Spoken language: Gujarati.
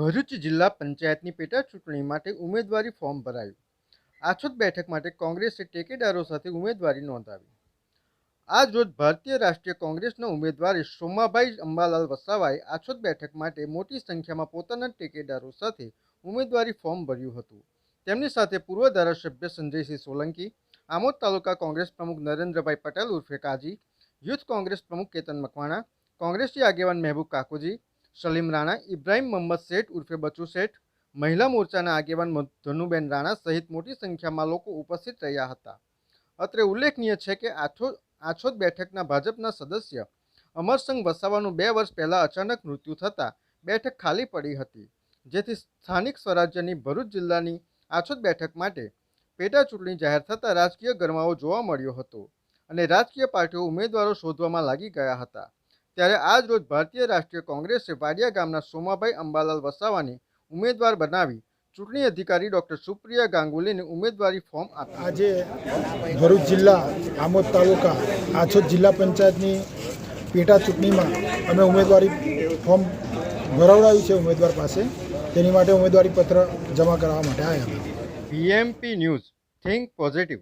ભરૂચ જિલ્લા પંચાયતની પેટા ચૂંટણી માટે ઉમેદવારી ફોર્મ ભરાયું. આછોદ બેઠક માટે કોંગ્રેસે ટેકેદારો સાથે ઉમેદવારી નોંધાવી. આજ રોજ ભારતીય રાષ્ટ્રીય કોંગ્રેસના ઉમેદવારે સોમાભાઈ અંબાલાલ વસાવાએ આછોદ બેઠક માટે મોટી સંખ્યામાં પોતાના ટેકેદારો સાથે ઉમેદવારી ફોર્મ ભર્યું હતું. તેમની સાથે પૂર્વ ધારાસભ્ય સંજયસિંહ સોલંકી, આમોદ તાલુકા કોંગ્રેસ પ્રમુખ નરેન્દ્રભાઈ પટેલ ઉર્ફે કાજી, યુથ કોંગ્રેસ પ્રમુખ કેતન મકવાણા, કોંગ્રેસી આગેવાન મહેબૂબ કાકોજી સલીમ રાણા, ઇબ્રાહિમ મોહમ્મદ શેઠ, ઉર્ફે બચુ શેઠ, મહિલા મોરચાના આગેવાન ધનુબેન રાણા સહિત મોટી સંખ્યામાં લોકો ઉપસ્થિત રહ્યા હતા. અત્રે ઉલ્લેખનીય છે કે આછો, આછોદ બેઠકના ભાજપના સદસ્ય અમરસંગ વસાવાનું બે વર્ષ પહેલાં અચાનક મૃત્યુ થતાં બેઠક ખાલી પડી હતી, જેથી સ્થાનિક સ્વરાજ્યની ભરૂચ જિલ્લાની આછોદ બેઠક માટે પેટા ચૂંટણી જાહેર થતાં રાજકીય ગરમાવો જોવા મળ્યો હતો અને રાજકીય પાર્ટીઓ ઉમેદવારો શોધવામાં લાગી ગયા હતા. ત્યારે આજ રોજ ભારતીય રાષ્ટ્રીય કોંગ્રેસે વાડિયા ગામના સોમાભાઈ અંબાલાલ વસાવાને ઉમેદવાર બનાવી ચૂંટણી અધિકારી ડોક્ટર સુપ્રિયા ગાંગુલીને ઉમેદવારી ફોર્મ આપ્યું. આજે ભરૂચ જિલ્લા આમોદ તાલુકા આછોદ જિલ્લા પંચાયતની પેટા ચૂંટણીમાં અમે ઉમેદવારી ફોર્મ ભરાવડાવ્યું છે ઉમેદવાર પાસે. તેની માટે ઉમેદવારી પત્ર જમા કરાવવા માટે આવ્યા બીએમપી ન્યૂઝ થિંક પોઝિટિવ.